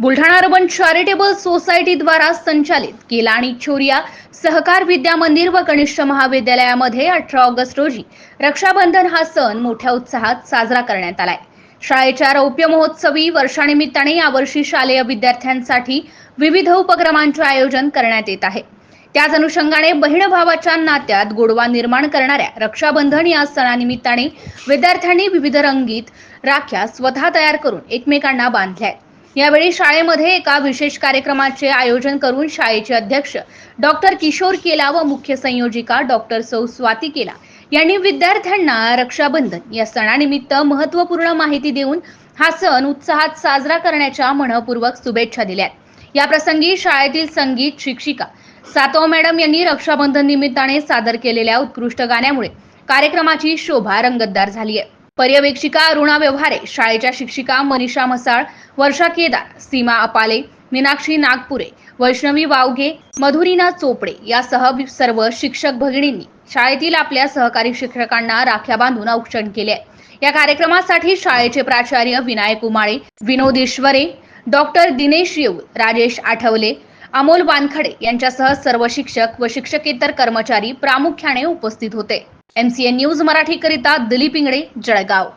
Buldhana urban charitable सोसायटीद्वारा संचालित केला आणि छोरिया सहकार विद्या मंदिर व कनिष्ठ महाविद्यालयामध्ये अठरा ऑगस्ट रोजी रक्षाबंधन हा सण मोठ्या उत्साहात साजरा करण्यात आलाय. शाळेच्या रौप्य महोत्सवी वर्षानिमित्ताने यावर्षी शालेय विद्यार्थ्यांसाठी विविध उपक्रमांचे आयोजन करण्यात येत आहे. त्याच अनुषंगाने बहीण भावाच्या नात्यात गोडवा निर्माण करणाऱ्या रक्षाबंधन या सणानिमित्ताने विद्यार्थ्यांनी विविध रंगीत राख्या स्वतः तयार करून एकमेकांना बांधल्या आहेत. यावेळी शाळेमध्ये एका विशेष कार्यक्रमाचे आयोजन करून शाळेचे अध्यक्ष डॉक्टर किशोर केला व मुख्य संयोजिका डॉक्टर सौ स्वाती केला. यांनी विद्यार्थ्यांना रक्षाबंधन या सणानिमित्त महत्त्वपूर्ण माहिती देऊन हा सण उत्साहात साजरा करण्याच्या मनपूर्वक शुभेच्छा दिल्यात. या प्रसंगी शाळेतील संगीत शिक्षिका सातव मॅडम यांनी रक्षाबंधन निमित्ताने सादर केलेल्या उत्कृष्ट गाण्यामुळे कार्यक्रमाची शोभा रंगतदार झाली आहे पर्यवेक्षिका अरुणा व्यवहारे शाळेच्या शिक्षिका मनीषा मसाळ वर्षा केदार सीमा अपाले मीनाक्षी नागपुरे वैष्णवी वावघे मधुरीना चोपडे यासह सर्व शिक्षक भगिनींनी शाळेतील आपल्या सहकारी शिक्षकांना राख्या बांधून औक्षण केले आहे. या कार्यक्रमासाठी शाळेचे प्राचार्य विनायक उमाळे विनोद ईश्वरे डॉक्टर दिनेश येऊल राजेश आठवले अमोल वानखडे यांच्यासह सर्व शिक्षक व शिक्षकेतर कर्मचारी प्रामुख्याने उपस्थित होते एमसीएन न्यूज मराठीकरिता दिलीप इंगडे जळगाव.